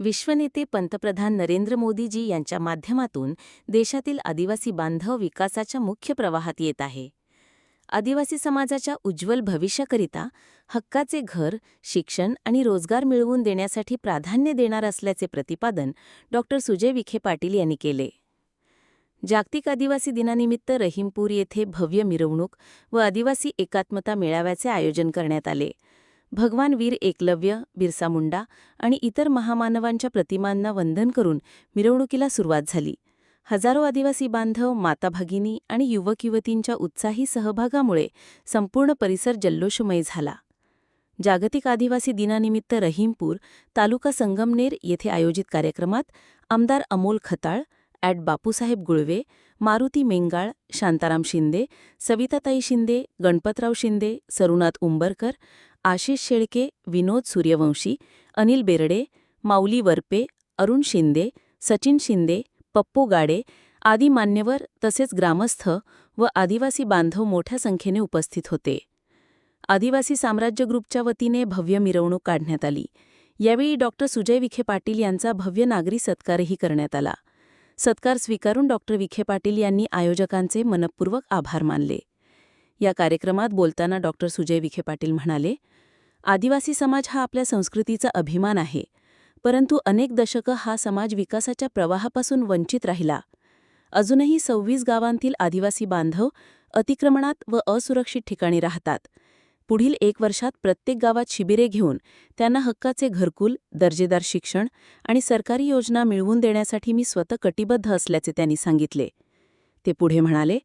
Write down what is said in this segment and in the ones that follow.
विश्वनेते पंतप्रधान नरेंद्र मोदीजी यांच्या माध्यमातून देशातील आदिवासी बांधव विकासाच्या मुख्य प्रवाहात येत आहे. आदिवासी समाजाच्या उज्ज्वल भविष्याकरिता हक्काचे घर शिक्षण आणि रोजगार मिळवून देण्यासाठी प्राधान्य देणार असल्याचे प्रतिपादन डॉ. सुजय विखे पाटील यांनी केले. जागतिक आदिवासी दिनानिमित्त रहीमपूर येथे भव्य मिरवणूक व आदिवासी एकात्मता मेळाव्याचे आयोजन करण्यात आले. भगवान वीर एकलव्य बिरसा मुंडा आणि इतर महामानवांच्या प्रतिमांना वंदन करून मिरवणुकीला सुरुवात झाली. हजारो आदिवासी बांधव माता भगिनी आणि युवक युवतींच्या उत्साही सहभागामुळे संपूर्ण परिसर जल्लोषमय झाला. जागतिक आदिवासी दिनानिमित्त रहीमपूर तालुका संगमनेर येथे आयोजित कार्यक्रमात आमदार अमोल खताळ ॲड बापूसाहेब गुळवे मारुती मेंगाळ शांताराम शिंदे सविताताई शिंदे गणपतराव शिंदे सरुनाथ उंबरकर आशिष शेळके विनोद सूर्यवंशी अनिल बेरडे माऊली वरपे अरुण शिंदे सचिन शिंदे पप्पू गाडे आदी मान्यवर तसेच ग्रामस्थ व आदिवासी बांधव मोठ्या संख्येने उपस्थित होते. आदिवासी साम्राज्य ग्रुपच्या वतीने भव्य मिरवणूक काढण्यात आली. यावेळी डॉक्टर सुजय विखे पाटील यांचा भव्य नागरी सत्कारही करण्यात आला. सत्कार स्वीकारून डॉक्टर विखे पाटील यांनी आयोजकांचे मनपूर्वक आभार मानले. या कार्यक्रमात बोलताना डॉक्टर सुजय विखे पाटील म्हणाले आदिवासी समाज हा आपल्या संस्कृतीचा अभिमान आहे. परंतु अनेक दशकं हा समाज विकासाच्या प्रवाहापासून वंचित राहिला. अजूनही सव्वीस गावांतील आदिवासी बांधव अतिक्रमणात व असुरक्षित ठिकाणी राहतात. पुढील एक वर्षात प्रत्येक गावात शिबिरे घेऊन त्यांना हक्काचे घरकुल दर्जेदार शिक्षण आणि सरकारी योजना मिळवून देण्यासाठी मी स्वतः कटिबद्ध असल्याचे त्यांनी सांगितले. ते पुढे म्हणाले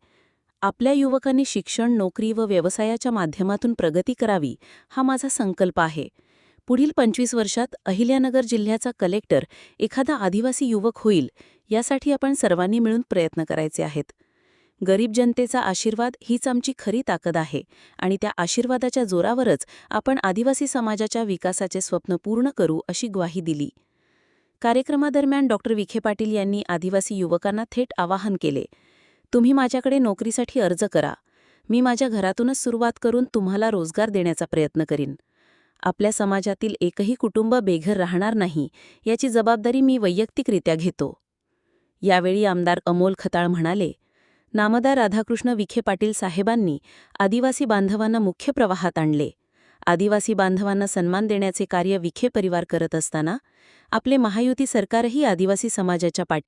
आपल्या युवकांनी शिक्षण नोकरी व व्यवसायाच्या माध्यमातून प्रगती करावी हा माझा संकल्प आहे. पुढील पंचवीस वर्षात अहिल्यानगर जिल्ह्याचा कलेक्टर एखादा आदिवासी युवक होईल यासाठी आपण सर्वांनी मिळून प्रयत्न करायचे आहेत. गरीब जनतेचा आशीर्वाद हीच आमची खरी ताकद आहे आणि त्या आशीर्वादाच्या जोरावरच आपण आदिवासी समाजाच्या विकासाचे स्वप्न पूर्ण करू अशी ग्वाही दिली. कार्यक्रमादरम्यान डॉक्टर विखे पाटील यांनी आदिवासी युवकांना थेट आवाहन केले. तुम्ही माझ्याकडे नोकरीसाठी अर्ज करा. मी माझ्या घरातूनच सुरुवात करून तुम्हाला रोजगार देण्याचा प्रयत्न करीन. आपल्या समाजातील एकही कुटुंब बेघर राहणार नाही याची जबाबदारी मी वैयक्तिकरित्या घेतो. यावेळी आमदार अमोल खताळ म्हणाले नामदार राधाकृष्ण विखे पाटील साहेबांनी आदिवासी बांधवांना मुख्य प्रवाहात आणले. आदिवासी बांधवांना सन्मान देण्याचे कार्य विखे परिवार करत असताना आपले महायुती सरकारही आदिवासी समाजाच्या पाठी